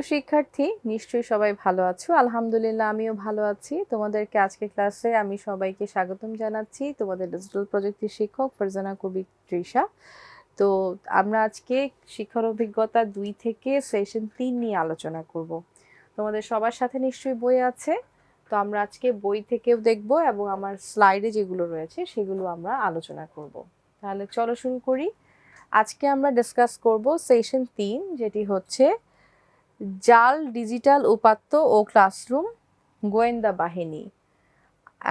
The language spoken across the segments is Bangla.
প্রিয় শিক্ষার্থী, নিশ্চয়ই সবাই ভালো আছো। আলহামদুলিল্লাহ, আমিও ভালো আছি। তোমাদেরকে আজকে ক্লাসে আমি সবাইকে স্বাগতম জানাচ্ছি। তোমাদের ডিজিটাল প্রযুক্তির শিক্ষক ফারজানা কবি তৃষা। তো আমরা আজকে শিক্ষার অভিজ্ঞতা দুই থেকে সেশন তিন নিয়ে আলোচনা করব। তোমাদের সবার সাথে নিশ্চয়ই বই আছে। তো আমরা আজকে বই থেকেও দেখব এবং আমার স্লাইডে যেগুলো রয়েছে, সেগুলো আমরা আলোচনা করব। তাহলে চলো শুরু করি। আজকে আমরা ডিসকাস করব সেশন তিন, যেটি হচ্ছে জাল, ডিজিটাল উপাত্ত ও ক্লাসরুম, গোয়েন্দা বাহিনী।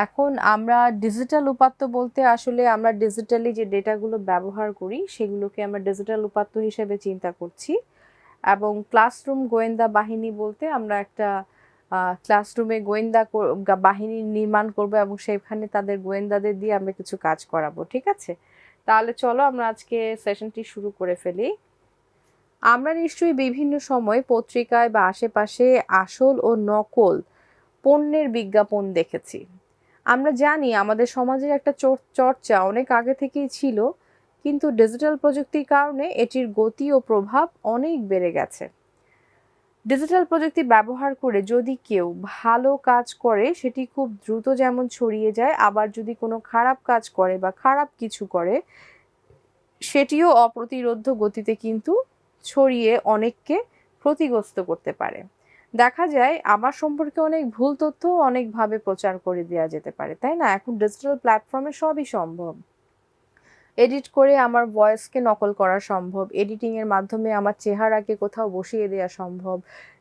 এখন আমরা ডিজিটাল উপাত্ত বলতে আসলে আমরা ডিজিটালি যে ডেটাগুলো ব্যবহার করি, সেগুলোকে আমরা ডিজিটাল উপাত্ত হিসেবে চিন্তা করছি। এবং ক্লাসরুম, গোয়েন্দা বাহিনী বলতে আমরা একটা ক্লাসরুমে গোয়েন্দা বাহিনী নির্মাণ করব এবং সেখানে তাদের গোয়েন্দাদের দিয়ে আমরা কিছু কাজ করাবো, ঠিক আছে? তাহলে চলো আমরা আজকে সেশনটি শুরু করে ফেলি। আমরা নিশ্চয়ই বিভিন্ন সময় পত্রিকায় বা আশেপাশে আসল ও নকল পণ্যের বিজ্ঞাপন দেখেছি। আমরা জানি আমাদের সমাজের একটা চর- চর্চা অনেক আগে থেকেই ছিল, কিন্তু ডিজিটাল প্রযুক্তির কারণে এটির গতি ও প্রভাব অনেক বেড়ে গেছে। ডিজিটাল প্রযুক্তি ব্যবহার করে যদি কেউ ভালো কাজ করে, সেটি খুব দ্রুত যেমন ছড়িয়ে যায়, আবার যদি কোনো খারাপ কাজ করে বা খারাপ কিছু করে, সেটিও অপ্রতিরোধ্য গতিতে কিন্তু ছড়িয়ে অনেককে ক্ষতিগ্রস্ত করতে পারে। দেখা যায়, আমার সম্পর্কে অনেক ভুল তথ্য অনেকভাবে প্রচার করে দেওয়া যেতে পারে, তাই না? এখন ডিজিটাল প্ল্যাটফর্মে সবই সম্ভব। এডিট করে আমার ভয়েসকে নকল করা সম্ভব এডিটিংয়ের মাধ্যমে আমার চেহারাকে কোথাও বসিয়ে দেওয়া সম্ভব।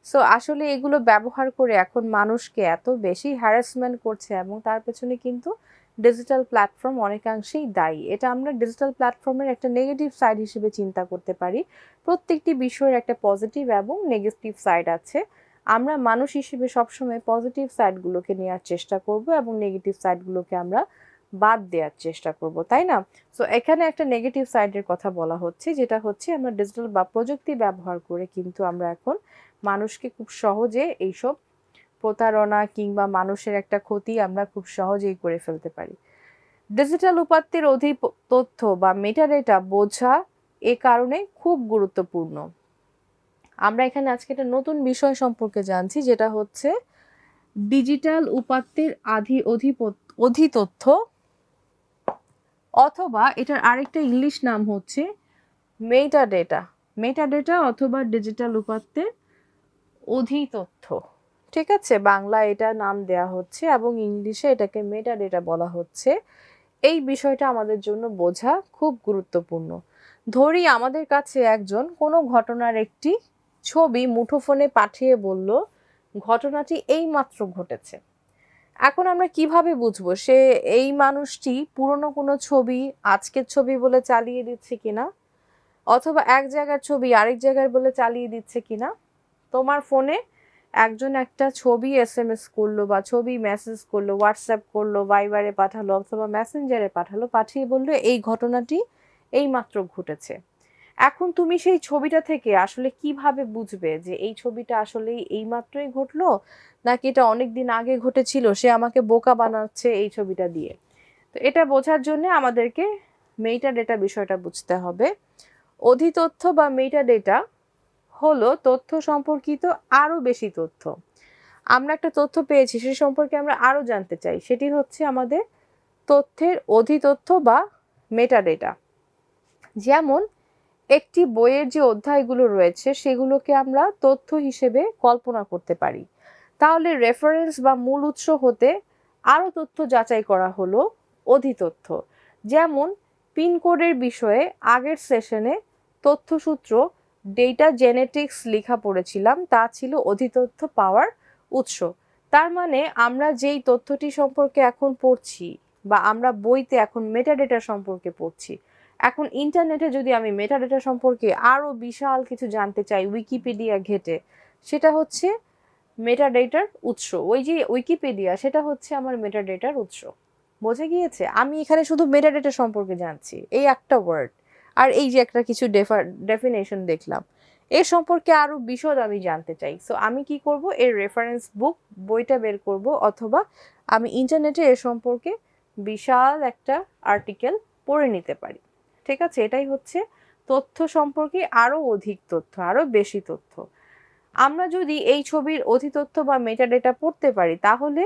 সো আসলে এগুলো ব্যবহার করে এখন মানুষকে এত বেশি হ্যারাসমেন্ট করছে এবং তার পেছনে কিন্তু ডিজিটাল প্ল্যাটফর্ম অনেকাংশেই দায়ী। এটা আমরা ডিজিটাল প্ল্যাটফর্মের একটা নেগেটিভ সাইড হিসেবে চিন্তা করতে পারি। প্রত্যেকটি বিষয়ের একটা পজিটিভ এবং নেগেটিভ সাইড আছে। আমরা মানুষ হিসেবে সবসময় পজিটিভ সাইডগুলোকে নেওয়ার চেষ্টা করব এবং নেগেটিভ সাইডগুলোকে আমরা বাদ দেওয়ার চেষ্টা করব, তাই না? সো এখানে একটা নেগেটিভ সাইডের কথা বলা হচ্ছে, যেটা হচ্ছে আমরা ডিজিটাল বা প্রযুক্তি ব্যবহার করে কিন্তু আমরা এখন মানুষকে খুব সহজে এইসব প্রতারণা কিংবা মানুষের একটা ক্ষতি আমরা খুব সহজেই করে ফেলতে পারি। ডিজিটাল উপাত্তের অধিক তথ্য বা মেটাডেটা বোঝা এ কারণে খুব গুরুত্বপূর্ণ। আমরা এখানে আজকে একটা নতুন বিষয় সম্পর্কে জানছি, যেটা হচ্ছে ডিজিটাল উপাত্তের আধি অধিতথ্য অথবা এটার আরেকটা ইংলিশ নাম হচ্ছে মেটা ডেটা মেটা ডেটা অথবা ডিজিটাল উপাত্তের অধিতথ্য। ঠিক আছে, বাংলা এটা নাম দেয়া হচ্ছে এবং ইংলিশে এটাকে মেটা ডেটা বলা হচ্ছে। এই বিষয়টা আমাদের জন্য বোঝা খুব গুরুত্বপূর্ণ। ধরি আমাদের কাছে একজন কোনো ঘটনার একটি ছবি মুঠোফোনে পাঠিয়ে বলল, ঘটনাটি এইমাত্র ঘটেছে। এখন আমরা কীভাবে বুঝব সে এই মানুষটি পুরনো কোনো ছবি, আজকের ছবি বলে চালিয়ে দিচ্ছে কিনা? অথবা এক জায়গার ছবি আরেক জায়গায় বলে চালিয়ে দিচ্ছে কিনা? তোমার ফোনে একজন একটা ছবি এস এম এস করল বা ছবি মেসেজ করল হোয়াটসঅ্যাপ করল ভাইবারে পাঠালো অথবা মেসেঞ্জারে পাঠালো, পাঠিয়ে বলল, এই ঘটনাটি এইমাত্র ঘটেছে। এখন তুমি সেই ছবিটা থেকে আসলে কীভাবে বুঝবে যে এই ছবিটা আসলে এইমাত্রই ঘটলো, নাকি এটা অনেক দিন আগে ঘটেছিল, সে আমাকে বোকা বানাচ্ছে এই ছবিটা দিয়ে? তো এটা বোঝার জন্য আমাদেরকে মেইটা ডেটা বিষয়টা বুঝতে হবে। অধিতথ্য বা মেইটা ডেটা হলো তথ্য সম্পর্কিত আরও বেশি তথ্য। আমরা একটা তথ্য পেয়েছি, সে সম্পর্কে আমরা আরও জানতে চাই। সেটি হচ্ছে আমাদের তথ্যের অধিতথ্য বা মেটা ডেটা যেমন, একটি বইয়ের যে অধ্যায়গুলো রয়েছে, সেগুলোকে আমরা তথ্য হিসেবে কল্পনা করতে পারি। তাহলে রেফারেন্স বা মূল উৎস হতে আরও তথ্য যাচাই করা হলো অধিতথ্য। যেমন, পিনকোডের বিষয়ে আগের সেশনে তথ্যসূত্র ডেটা জেনেটিক্স লেখা পড়েছিলাম, তা ছিল অধিতথ্য পাওয়ার উৎস। তার মানে আমরা যেই তথ্যটি সম্পর্কে এখন পড়ছি বা আমরা বইতে এখন মেটাডেটা সম্পর্কে পড়ছি, এখন ইন্টারনেটে যদি আমি মেটাডেটা সম্পর্কে আরও বিশাল কিছু জানতে চাই উইকিপিডিয়া ঘেটে, সেটা হচ্ছে মেটাডেটার উৎস। ওই যে উইকিপিডিয়া সেটা হচ্ছে আমার মেটাডেটার উৎস। বোঝা গিয়েছে? আমি এখানে শুধু মেটাডেটা সম্পর্কে জানছি, এই একটা ওয়ার্ড আর এই যে একটা কিছু ডেফিনেশন দেখলাম এ সম্পর্কে আরও বিশদ আমি জানতে চাই। সো আমি কি করব? এর রেফারেন্স বুক বইটা বের করব অথবা আমি ইন্টারনেটে এ সম্পর্কে বিশাল একটা আর্টিকেল পড়ে নিতে পারি। ঠিক আছে? এটাই হচ্ছে তথ্য সম্পর্কে আরও অধিক তথ্য, আরও বেশি তথ্য। আমরা যদি এই ছবির অধিতথ্য বা মেটাডেটা পড়তে পারি, তাহলে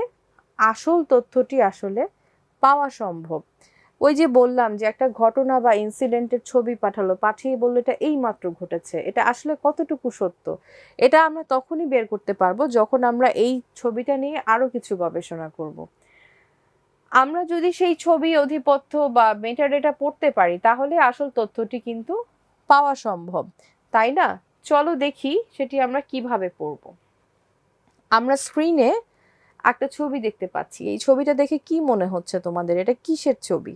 আসল তথ্যটি আসলে পাওয়া সম্ভব। ওই যে বললাম যে একটা ঘটনা বা ইনসিডেন্টের ছবি পাঠালো, পাঠিয়ে বলল এটা এই মাত্র ঘটেছে, এটা আসলে কতটুকু সত্য? এটা আমরা তখনই বের করতে পারব যখন আমরা এই ছবিটা নিয়ে আরও কিছু গবেষণা করব। আমরা যদি সেই ছবি, অধিপত্য বা মেটাডেটা পড়তে পারি, তাহলে আসল তথ্যটি কিন্তু পাওয়া সম্ভব, তাই না? চলো দেখি সেটি আমরা কীভাবে পড়ব। আমরা স্ক্রিনে একটা ছবি দেখতে পাচ্ছি। এই ছবিটা দেখে কি মনে হচ্ছে তোমাদের? এটা কিসের ছবি?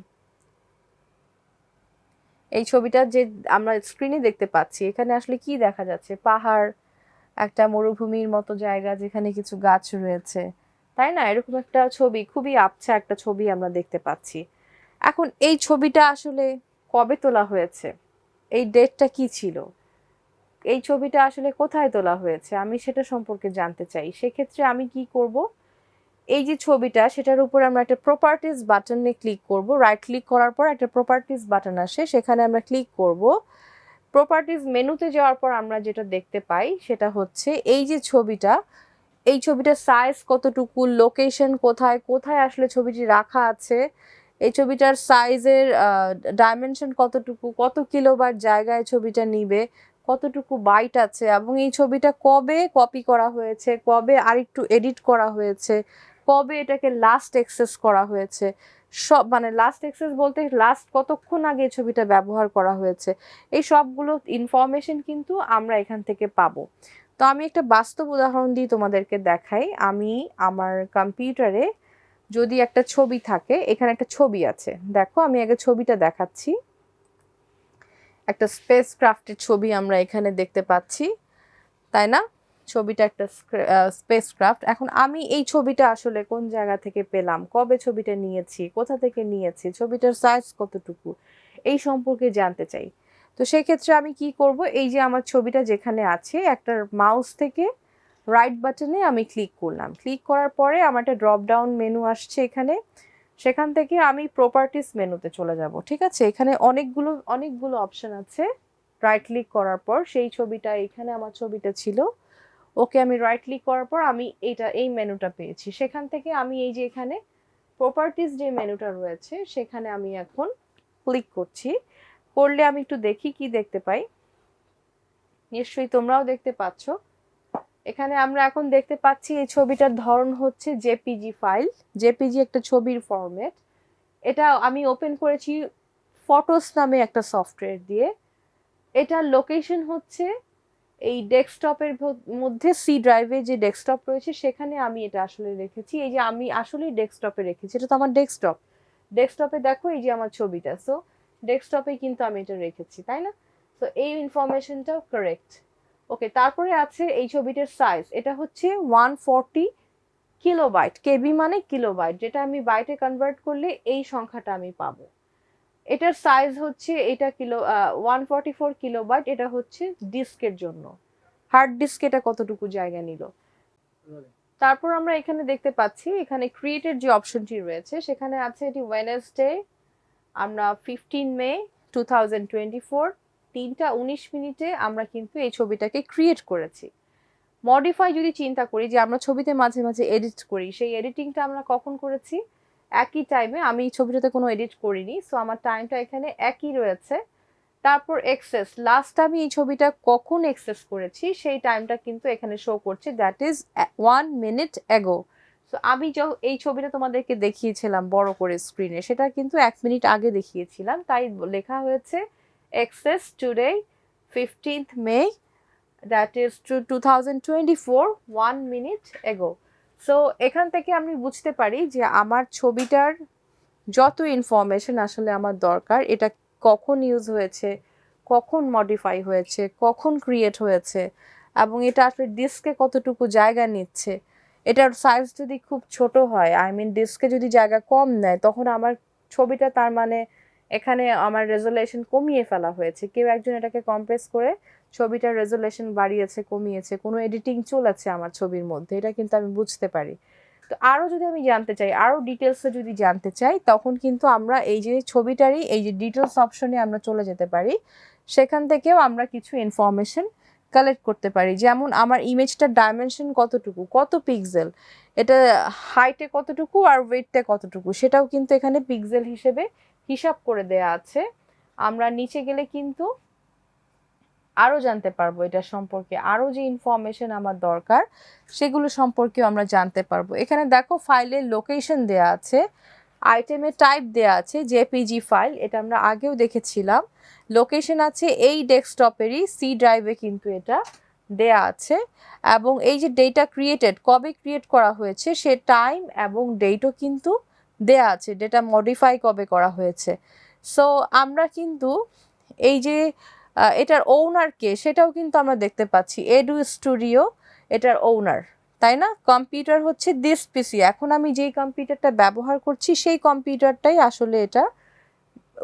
এই ছবিটা যে আমরা স্ক্রিনে দেখতে পাচ্ছি, এখানে আসলে কি দেখা যাচ্ছে? পাহাড়, একটা মরুভূমির মতো জায়গা যেখানে কিছু গাছ রয়েছে। তাই না? এরকম একটা ছবি, খুবই আবছা একটা ছবি আমরা দেখতে পাচ্ছি। এখন এই ছবিটা আসলে কবে তোলা হয়েছে? এই ডেটটা কি ছিল? এই ছবিটা আসলে কোথায় তোলা হয়েছে? আমি সেটা সম্পর্কে জানতে চাই। সেক্ষেত্রে আমি কি করব? এই যে ছবিটা, সেটার উপর আমরা একটা প্রপার্টিজ বাটনে ক্লিক করব। রাইট ক্লিক করার পর একটা প্রপার্টিজ বাটন আসে, সেখানে আমরা ক্লিক করব। প্রপার্টিজ মেনুতে যাওয়ার পর আমরা যেটা দেখতে পাই, সেটা হচ্ছে এই যে ছবিটা, এই ছবিটার সাইজ কতটুকু লোকেশন কোথায় কোথায় আসলে ছবিটি রাখা আছে, এই ছবিটার সাইজের ডাইমেনশন কতটুকু, কত কিলোবার জায়গায় ছবিটা নিবে, কতটুকু বাইট আছে, এবং এই ছবিটা কবে কপি করা হয়েছে, কবে আরেকটু এডিট করা হয়েছে কবে এটাকে লাস্ট এক্সেস করা হয়েছে? সব মানে লাস্ট এক্সেস বলতে লাস্ট কতক্ষণ আগে এই ছবিটা ব্যবহার করা হয়েছে? এই সবগুলো ইনফরমেশন কিন্তু আমরা এখান থেকে পাবো। তো আমি একটা বাস্তব উদাহরণ দিয়ে তোমাদেরকে দেখাই। আমি আমার কম্পিউটারে যদি একটা ছবি থাকে, এখানে একটা ছবি আছে। দেখো, আমি আগে ছবিটা দেখাচ্ছি। একটা স্পেস ক্রাফটের ছবি আমরা এখানে দেখতে পাচ্ছি, তাই না? ছবিটা একটা স্পেস ক্রাফট এখন আমি এই ছবিটা আসলে কোন জায়গা থেকে পেলাম? কবে ছবিটা নিয়েছি? কোথা থেকে নিয়েছি? ছবিটার সাইজ কতটুকু? এই সম্পর্কে জানতে চাই। তো সেক্ষেত্রে আমি কি করব? এই যে আমার ছবিটা যেখানে আছে, একটা মাউস থেকে রাইট বাটনে আমি ক্লিক করলাম। ক্লিক করার পরে আমার একটা ড্রপ ডাউন মেনু আসছে এখানে। সেখান থেকে আমি প্রপার্টিস মেনুতে চলে যাব, ঠিক আছে? এখানে অনেকগুলো অনেকগুলো অপশন আছে। রাইট ক্লিক করার পর সেই ছবিটা, এখানে আমার ছবিটা ছিল। ওকে আমি রাইট ক্লিক করার পর আমি এইটা, এই মেনুটা পেয়েছি। সেখান থেকে আমি এই যে এখানে প্রপার্টিস যে মেনুটা রয়েছে, সেখানে আমি এখন ক্লিক করছি। করলে আমি একটু দেখি কি দেখতে পাই। নিশ্চয়ই তোমরাও দেখতে পাচ্ছ। এখানে আমরা এখন দেখতে পাচ্ছি এই ছবিটার ধরন হচ্ছে জেপিজি ফাইল জেপিজি একটা ছবির ফরম্যাট এটা আমি ওপেন করেছি ফটোস নামে একটা সফটওয়্যার দিয়ে। এটার লোকেশন হচ্ছে এই ডেস্কটপের মধ্যে সি ড্রাইভে যে ডেস্কটপ রয়েছে, সেখানে আমি এটা আসলে রেখেছি। এই যে আমি আসলেই ডেস্কটপে রেখেছি, এটা তো আমার ডেস্কটপ। ডেস্কটপে দেখো এই যে আমার ছবিটা সো ডেস্কটপে কিন্তু আমি এটা রেখেছি, তাই না? তো এই ইনফরমেশনটাও কারেক্ট ওকে তারপরে আছে এই ছবিটার সাইজ এটা হচ্ছে ওয়ান ফর্টি কিলোবাইট কেবি মানে কিলোবাইট যেটা আমি বাইটে কনভার্ট করলে এই সংখ্যাটা আমি পাবো। এটার সাইজ হচ্ছে এটা kilo one forty four kilo kilobyte এটা হচ্ছে ডিস্কের জন্য। হার্ড ডিস্ক এটা কতটুকু জায়গা নিল? তারপর আমরা এখানে দেখতে পাচ্ছি, এখানে ক্রিয়েটের যে অপশনটি রয়েছে, সেখানে আছে এটি ওয়েনেসডে আমরা fifteen May two thousand twenty four তিনটা উনিশ মিনিটে আমরা কিন্তু এই ছবিটাকে ক্রিয়েট করেছি। মডিফাই যদি চিন্তা করি যে আমরা ছবিতে মাঝে মাঝে এডিট করি, সেই এডিটিংটা আমরা কখন করেছি? একই টাইমে আমি ছবিটাতে কোনো এডিট করিনি সো আমার টাইমটা এখানে একই রয়েছে। তারপর এক্সেস লাস্ট আমি এই ছবিটা কখন এক্সেস করেছি, সেই টাইমটা কিন্তু এখানে শো করছে that is one minute ago so আমি এই ছবিটা তোমাদেরকে দেখিয়েছিলাম বড় করে স্ক্রিনে সেটা কিন্তু এক মিনিট আগে দেখিয়েছিলাম, তাই লেখা হয়েছে access today fifteenth May that is two two thousand twenty four one minute ago so এখান থেকে আমি বুঝতে পারি যে আমার ছবিটার যত ইনফরমেশন আসলে আমার দরকার, এটা কখন ইউজ হয়েছে, কখন মডিফাই হয়েছে, কখন ক্রিয়েট হয়েছে, এবং এটা আসলে ডিস্কে কতটুকু জায়গা নিচ্ছে, এটার সাইজ যদি খুব ছোট হয় আই মিন ডিস্কে যদি জায়গা কম নেয়, তখন আমার ছবিটা তার মানে এখানে আমার রেজুলেশন কমিয়ে ফেলা হয়েছে। কেউ একজন এটাকে কম্প্রেস করে ছবিটার রেজুলেশন বাড়িয়েছে, কমিয়েছে, কোনো এডিটিং চলেছে আমার ছবির মধ্যে, এটা কিন্তু আমি বুঝতে পারি। তো আরও যদি আমি জানতে চাই, আরও ডিটেলসে যদি জানতে চাই, তখন কিন্তু আমরা এই যে ছবিটারই এই যে ডিটেলস অপশনে আমরা চলে যেতে পারি। সেখান থেকেও আমরা কিছু ইনফরমেশন কালেক্ট করতে পারি। যেমন আমার ইমেজটার ডাইমেনশন কতটুকু, কত পিক্সেল এটা হাইটে কতটুকু আর ওয়েটটা কতটুকু, সেটাও কিন্তু এখানে পিক্সেল হিসেবে হিসাব করে দেয়া আছে। আমরা নিচে গেলে কিন্তু আরও জানতে পারব এটা সম্পর্কে। আরও যে ইনফরমেশন আমার দরকার, সেগুলো সম্পর্কেও আমরা জানতে পারব। এখানে দেখো ফাইলের লোকেশন দেয়া আছে আইটেমের টাইপ দেয়া আছে জেপিজি ফাইল এটা আমরা আগেও দেখেছিলাম। লোকেশন আছে এই ডেস্কটপেরই সি ড্রাইভে কিন্তু এটা দেয়া আছে। এবং এই যে ডেটা ক্রিয়েটেড কবে ক্রিয়েট করা হয়েছে, সে টাইম এবং ডেটও কিন্তু দেয়া আছে ডেটা মডিফাই কবে করা হয়েছে। সো আমরা কিন্তু এই যে এটার ওনার কে সেটাও কিন্তু আমরা দেখতে পাচ্ছি এডু স্টুডিও এটার ওনার তাই না? কম্পিউটার হচ্ছে দিস পিসি এখন আমি যেই কম্পিউটারটা ব্যবহার করছি সেই কম্পিউটারটাই আসলে এটা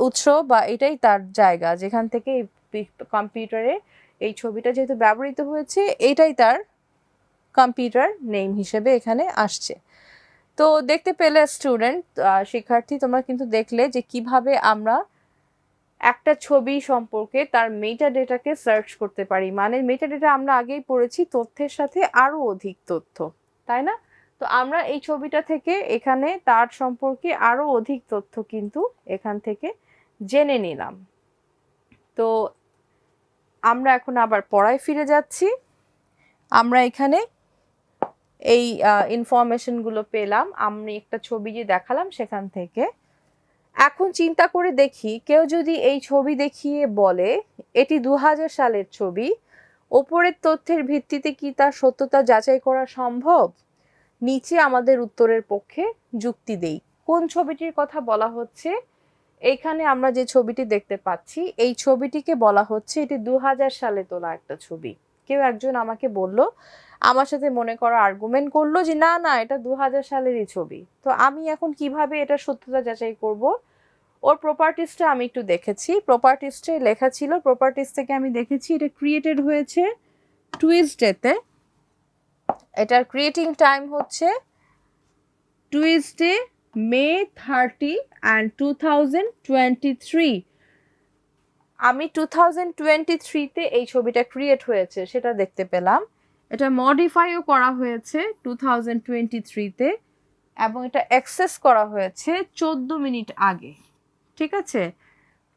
উৎস বা এটাই তার জায়গা, যেখান থেকে কম্পিউটারে এই ছবিটা যেহেতু ব্যবহৃত হয়েছে, এটাই তার কম্পিউটার নেম হিসেবে এখানে আসছে। তো দেখতে পেলে স্টুডেন্ট শিক্ষার্থী তোমরা কিন্তু দেখলে যে কীভাবে আমরা একটা ছবি সম্পর্কে তার মেটা ডেটাকে সার্চ করতে পারি। মানে মেটা ডেটা আমরা আগেই পড়েছি, তথ্যের সাথে আরও অধিক তথ্য, তাই না? তো আমরা এই ছবিটা থেকে এখানে তার সম্পর্কে আরও অধিক তথ্য কিন্তু এখান থেকে জেনে নিলাম। তো আমরা এখন আবার পড়ায় ফিরে যাচ্ছি। আমরা এখানে এই ইনফরমেশনগুলো পেলাম। আমি একটা ছবি যে দেখালাম সেখান থেকে। এখন চিন্তা করে দেখি, কেউ যদি এই ছবি দেখিয়ে বলে, এটি দু হাজার সালের ছবি, ওপরের তথ্যের ভিত্তিতে কি তার সত্যতা যাচাই করা সম্ভব? নিচে আমাদের উত্তরের পক্ষে যুক্তি দেই। কোন ছবিটির কথা বলা হচ্ছে? এইখানে আমরা যে ছবিটি দেখতে পাচ্ছি, এই ছবিটিকে বলা হচ্ছে, এটি দু হাজার সালে তোলা একটা ছবি। কেউ একজন আমাকে বলল আমার সাথে মনে করা আর্গুমেন্ট করল যে, না না, এটা দু হাজার সালেরই ছবি। তো আমি এখন কীভাবে এটা সত্যতা যাচাই করব? ওর প্রপার্টিসটা আমি একটু দেখেছি। প্রপার্টিসটাই লেখা ছিল প্রপার্টিস থেকে আমি দেখেছি এটা ক্রিয়েটেড হয়েছে টুইসডেতে এটার ক্রিয়েটিং টাইম হচ্ছে Tuesday May thirty and two thousand twenty three আমি টু থাউজেন্ড টোয়েন্টি থ্রিতে এই ছবিটা ক্রিয়েট হয়েছে, সেটা দেখতে পেলাম। এটা মডিফাইও করা হয়েছে টু থাউজেন্ড টোয়েন্টি থ্রিতে এবং এটা অ্যাক্সেস করা হয়েছে চোদ্দ মিনিট আগে, ঠিক আছে?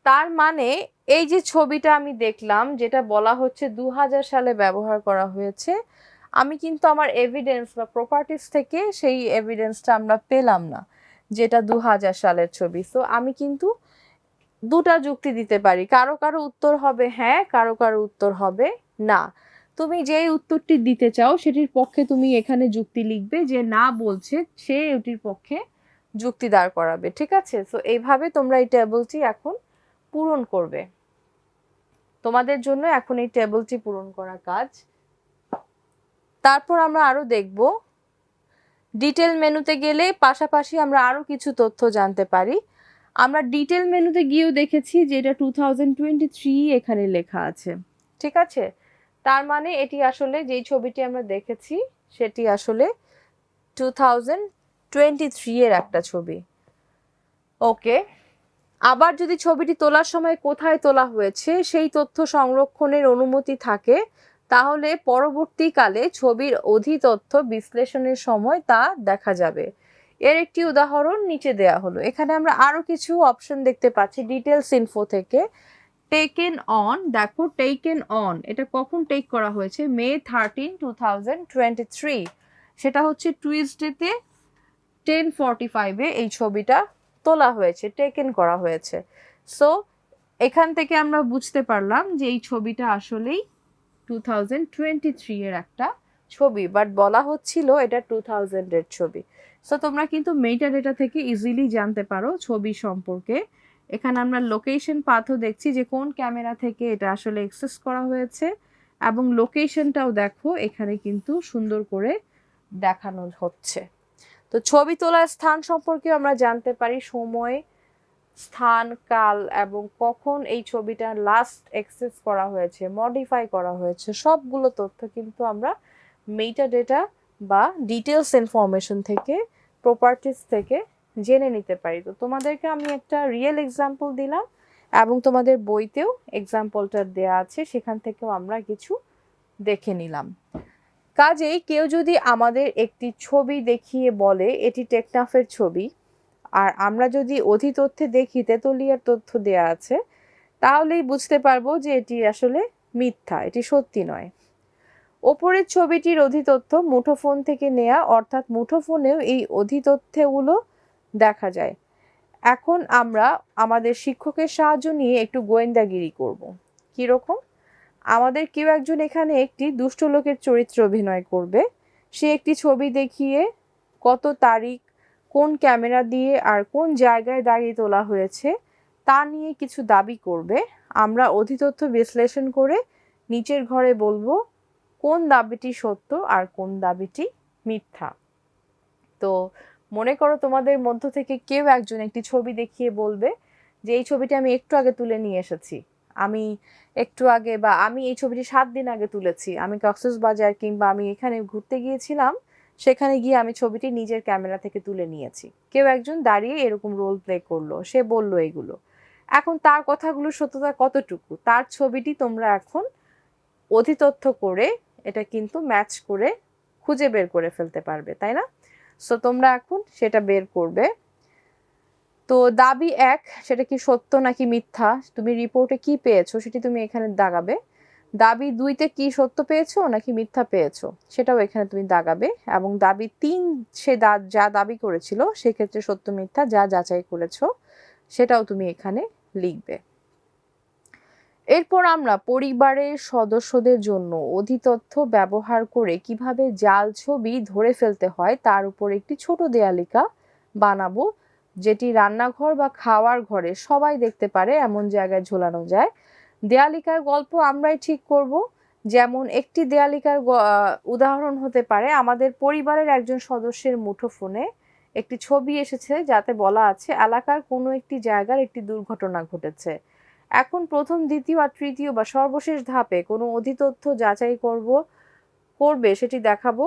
তার মানে এই যে ছবিটা আমি দেখলাম, যেটা বলা হচ্ছে দু হাজার সালে ব্যবহার করা হয়েছে, আমি কিন্তু আমার এভিডেন্স বা প্রপার্টিস থেকে সেই এভিডেন্সটা আমরা পেলাম না, যেটা দু হাজার সালের ছবি। সো আমি কিন্তু দুটা যুক্তি দিতে পারি। কারও কারও উত্তর হবে হ্যাঁ কারও কারও উত্তর হবে না। তুমি যেই উত্তরটি দিতে চাও, সেটির পক্ষে তুমি এখানে যুক্তি লিখবে যে না বলছে, সে ওটির পক্ষে যুক্তি দাঁড় করাবে, ঠিক আছে? সো এইভাবে তোমরা এই টেবলটি এখন পূরণ করবে। তোমাদের জন্য এখন এই টেবলটি পূরণ করা কাজ। তারপর আমরা আরও দেখব। ডিটেল মেনুতে গেলে পাশাপাশি আমরা আরও কিছু তথ্য জানতে পারি। আমরা ডিটেল মেনুতে গিয়েও দেখেছি যে এটা টু থাউজেন্ড টোয়েন্টি থ্রি এখানে লেখা আছে, ঠিক আছে? তার মানে এটি আসলে যেই ছবিটি আমরা দেখেছি, সেটি আসলে টু থাউজেন্ড টোয়েন্টি থ্রি এর একটা ছবি। ওকে, আবার যদি ছবিটি তোলার সময় কোথায় তোলা হয়েছে, সেই তথ্য সংরক্ষণের অনুমতি থাকে, তাহলে পরবর্তীকালে ছবির অধি তথ্য বিশ্লেষণের সময় তা দেখা যাবে। এর একটি উদাহরণ নিচে দেয়া হলো। এখানে আমরা আরও কিছু অপশন দেখতে পাচ্ছি ডিটেলস ইনফো থেকে। টেকেন অন দেখো টেকেন অন এটা কখন টেক করা হয়েছে? May thirteen two thousand twenty three সেটা হচ্ছে টুইসডেতে টেন ফর্টি ফাইভে এই ছবিটা তোলা হয়েছে টেকেন করা হয়েছে। সো এখান থেকে আমরা বুঝতে পারলাম যে এই ছবিটা আসলেই টু থাউজেন্ড টোয়েন্টি থ্রি এর একটা ছবি বাট বলা হচ্ছিল এটা টু থাউজেন্ডের ছবি। সো তোমরা কিন্তু মেটা ডেটা থেকে ইজিলি জানতে পারো ছবি সম্পর্কে। এখানে আমরা লোকেশন পাথও দেখছি যে কোন ক্যামেরা থেকে এটা আসলে এক্সেস করা হয়েছে এবং লোকেশনটাও দেখো, এখানে কিন্তু সুন্দর করে দেখানো হচ্ছে। তো ছবি তোলার স্থান সম্পর্কে আমরা জানতে পারি, সময়, স্থান, কাল এবং কখন এই ছবিটা লাস্ট এক্সেস করা হয়েছে মডিফাই করা হয়েছে, সবগুলো তথ্য কিন্তু আমরা মেটা ডেটা বা ডিটেলস ইনফরমেশন থেকে প্রপার্টিস থেকে জেনে নিতে পারি। তো তোমাদেরকে আমি একটা রিয়েল এক্সাম্পল দিলাম এবং তোমাদের বইতেও এক্সাম্পলটা দেয়া আছে, সেখান থেকেও আমরা কিছু দেখে নিলাম। কাজেই কেউ যদি আমাদের একটি ছবি দেখিয়ে বলে, এটি টেকনাফের ছবি। আর আমরা যদি অধি তথ্যে দেখি, তেতুলিয়ার তথ্য দেয়া আছে, তাহলেই বুঝতে পারব যে এটি আসলে মিথ্যা, এটি সত্যি নয়। ওপরের ছবিটির অধিতথ্য মুঠোফোন থেকে নেয়া, অর্থাৎ মুঠোফোনেও এই অধিতথ্যগুলো দেখা যায়। এখন আমরা আমাদের শিক্ষকের সাহায্য নিয়ে একটু গোয়েন্দাগিরি করব। কীরকম? আমাদের কেউ একজন এখানে একটি দুষ্ট লোকের চরিত্র অভিনয় করবে। সে একটি ছবি দেখিয়ে কত তারিখ, কোন ক্যামেরা দিয়ে আর কোন জায়গায় দাঁড়িয়ে তোলা হয়েছে, তা নিয়ে কিছু দাবি করবে। আমরা অধিতথ্য বিশ্লেষণ করে নিচের ঘরে বলব, কোন দাবিটি সত্য আর কোন দাবিটি মিথ্যা? তো মনে করো তোমাদের মধ্য থেকে কেউ একজন একটি ছবি দেখিয়ে বলবে যে, এই ছবিটি আমি একটু আগে তুলে নিয়ে এসেছি। আমি একটু আগে বা আমি এই ছবিটি সাত দিন আগে তুলেছি। আমি বাজার কিংবা আমি এখানে ঘুরতে গিয়েছিলাম, সেখানে গিয়ে আমি ছবিটি নিজের ক্যামেরা থেকে তুলে নিয়েছি। কেউ একজন দাঁড়িয়ে এরকম রোল প্লে করল। সে বলল এগুলো। এখন তার কথাগুলো সত্যতা কতটুকু? তার ছবিটি তোমরা এখন অধিতথ্য করে, এটা কিন্তু ম্যাচ করে খুঁজে বের করে ফেলতে পারবে, তাই না? সো তোমরা এখন সেটা বের করবে। তো দাবি এক, সেটা কি সত্য নাকি মিথ্যা? তুমি রিপোর্টে কি পেয়েছ সেটি তুমি এখানে দাগাবে। দাবি দুইতে কি সত্য পেয়েছ নাকি মিথ্যা পেয়েছ সেটাও এখানে তুমি দাগাবে। এবং দাবি তিন, সে যা দাবি করেছিল সেক্ষেত্রে সত্য মিথ্যা, যা যাচাই করেছ সেটাও তুমি এখানে লিখবে। এরপর আমরা পরিবারের সদস্যদের জন্য অধিতথ্য ব্যবহার করে কীভাবে জাল ছবি ধরে ফেলতে হয় তার উপর একটি ছোট দেয়ালিকা বানাবো, যেটি রান্নাঘর বা খাওয়ার ঘরে সবাই দেখতে পারে, এমন জায়গায় ঝোলানো যায়। দেয়ালিকার গল্প আমরাই ঠিক করব। যেমন একটি দেয়ালিকার উদাহরণ হতে পারে, আমাদের পরিবারের একজন সদস্যের মুঠোফোনে একটি ছবি এসেছে, যাতে বলা আছে, এলাকার কোনো একটি জায়গার একটি দুর্ঘটনা ঘটেছে। এখন প্রথম, দ্বিতীয় আর তৃতীয় বা সর্বশেষ ধাপে কোনো অধিতথ্য যাচাই করব, করবে সেটি দেখাবো।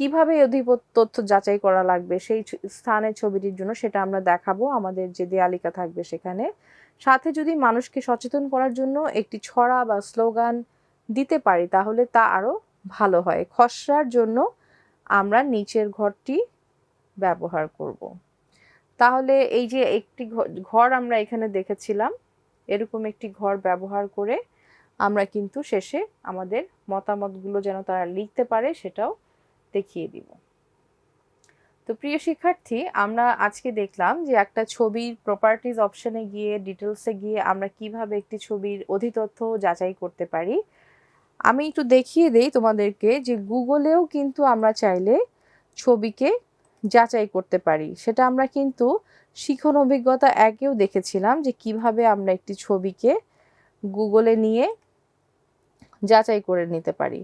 কীভাবে অধিপত তথ্য যাচাই করা লাগবে সেই স্থানের ছবিটির জন্য সেটা আমরা দেখাবো, আমাদের যে দেয়ালিকা থাকবে সেখানে। সাথে যদি মানুষকে সচেতন করার জন্য একটি ছড়া বা স্লোগান দিতে পারি, তাহলে তা আরও ভালো হয়। খসড়ার জন্য আমরা নিচের ঘরটি ব্যবহার করব। তাহলে এই যে একটি ঘর আমরা এখানে দেখেছিলাম এরকম একটি ঘর ব্যবহার করে আমরা কিন্তু শেষে আমাদের মতামতগুলো যেন তারা লিখতে পারে সেটাও দেখিয়ে দিব। তো প্রিয় শিক্ষার্থী, আমরা আজকে দেখলাম যে একটা ছবির প্রপার্টিজ অপশনে গিয়ে ডিটেলসে গিয়ে আমরা কীভাবে একটি ছবির অধিতথ্য যাচাই করতে পারি। আমি একটু দেখিয়ে দেই তোমাদেরকে যে গুগলেও কিন্তু আমরা চাইলে ছবিকে যাচাই করতে পারি। সেটা আমরা কিন্তু শিখন অভিজ্ঞতা একেও দেখেছিলাম যে কীভাবে আমরা একটি ছবিকে গুগলে নিয়ে যাচাই করে নিতে পারি।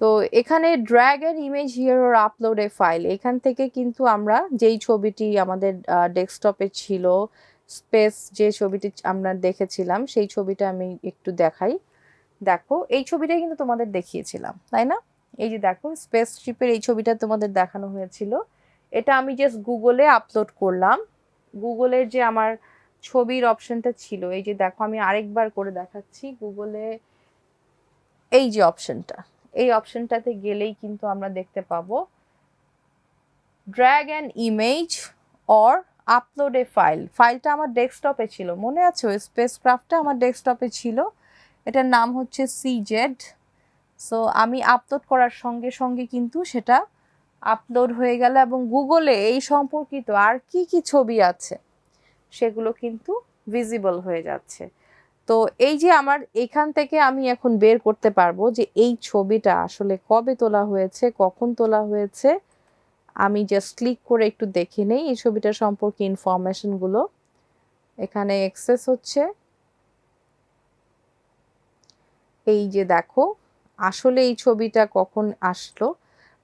তো এখানে drag image here or upload a file. এখান থেকে কিন্তু আমরা যেই ছবিটি আমাদের ডেস্কটপে ছিল, স্পেস যে ছবিটি আমরা দেখেছিলাম, সেই ছবিটা আমি একটু দেখাই। দেখো, এই ছবিটাই কিন্তু তোমাদের দেখিয়েছিলাম, তাই না? এই যে দেখো, স্পেস শিপের এই ছবিটা তোমাদের দেখানো হয়েছিল। এটা আমি জাস্ট গুগলে আপলোড করলাম। গুগলের যে আমার ছবির অপশনটা ছিল, এই যে দেখো আমি আরেকবার করে দেখাচ্ছি গুগলে এই যে অপশনটা এই অপশনটাতে গেলেই কিন্তু আমরা দেখতে পাবো drag and image or upload a file ফাইলটা আমার ডেস্কটপে ছিল, মনে আছে ওই স্পেসক্রাফটটা আমার ডেস্কটপে ছিল? এটার নাম হচ্ছে সিজেড সো আমি আপলোড করার সঙ্গে সঙ্গে কিন্তু সেটা আপলোড হয়ে গেল এবং গুগলে এই সম্পর্কিত আর কি কি ছবি আছে সেগুলো কিন্তু ভিজিবল হয়ে যাচ্ছে। তো এই যে আমার এখান থেকে আমি এখন বের করতে পারব যে এই ছবিটা আসলে কবে তোলা হয়েছে, কখন তোলা হয়েছে, আমি জাস্ট ক্লিক করে একটু দেখে নেই। এই ছবিটা সম্পর্কে ইনফরমেশনগুলো এখানে এক্সেস হচ্ছে। এই যে দেখো, আসলে এই ছবিটা কখন আসলো?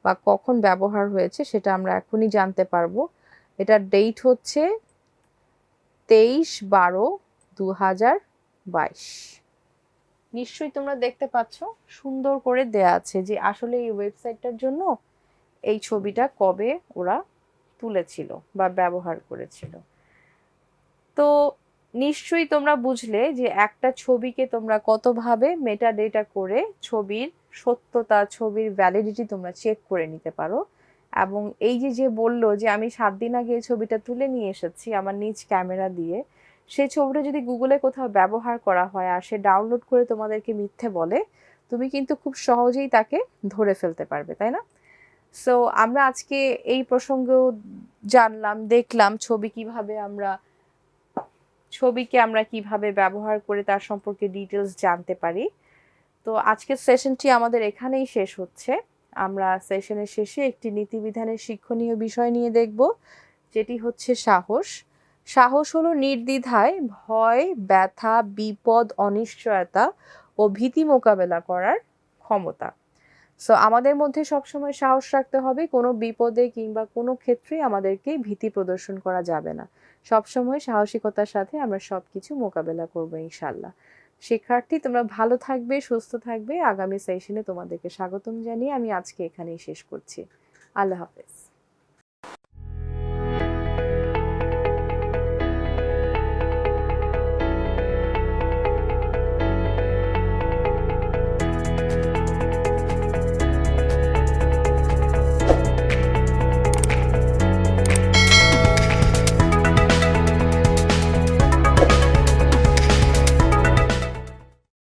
বা কখন ব্যবহার হয়েছে সেটা আমরা এখনই জানতে পারব। এটার ডেট হচ্ছে তেইশ বারো দু হাজার বাইশ। নিশ্চয়ই তোমরা দেখতে পাচ্ছ, সুন্দর করে দেয়া আছে যে আসলে এই ওয়েবসাইটটার জন্য এই ছবিটা কবে ওরা তুলেছিল বা ব্যবহার করেছিল। তো নিশ্চয়ই তোমরা বুঝলে যে একটা ছবিকে তোমরা কতভাবে মেটা ডেটা করে ছবির সত্যতা, ছবির ভ্যালিডিটি তোমরা চেক করে নিতে পারো। এবং এই যে যে বলল যে, আমি সাত দিন আগে ছবিটা তুলে নিয়ে এসেছি আমার নিজ ক্যামেরা দিয়ে, সেই ছবিটা যদি গুগলে কোথাও ব্যবহার করা হয় আর সে ডাউনলোড করে তোমাদেরকে মিথ্যে বলে, তুমি কিন্তু খুব সহজেই তাকে ধরে ফেলতে পারবে, তাই না? সো আমরা আজকে এই প্রসঙ্গেও জানলাম, দেখলাম ছবি কীভাবে আমরা, ছবিকে আমরা কীভাবে ব্যবহার করে তার সম্পর্কে ডিটেলস জানতে পারি। তো আজকের সেশনটি আমাদের এখানেই শেষ হচ্ছে। আমরা সেশনের শেষে একটি নীতিবিধানের শিক্ষণীয় বিষয় নিয়ে দেখব, যেটি হচ্ছে সাহস। সাহস হলো নির্দ্বিধায় ভয়, ব্যথা, বিপদ, অনিশ্চয়তা ও ভীতি মোকাবেলা করার ক্ষমতা। সো আমাদের মধ্যে সবসময় সাহস রাখতে হবে, কোনো বিপদে কিংবা কোনো ক্ষেত্রে আমাদেরকে ভীতি প্রদর্শন করা যাবে না। সবসময় সাহসিকতার সাথে আমরা সব কিছু মোকাবেলা করব ইনশাল্লাহ শিক্ষার্থী, তোমরা ভালো থাকবে, সুস্থ থাকবে। আগামী সেশনে তোমাদেরকে স্বাগতম জানিয়ে আমি আজকে এখানেই শেষ করছি। আল্লাহ হাফেজ।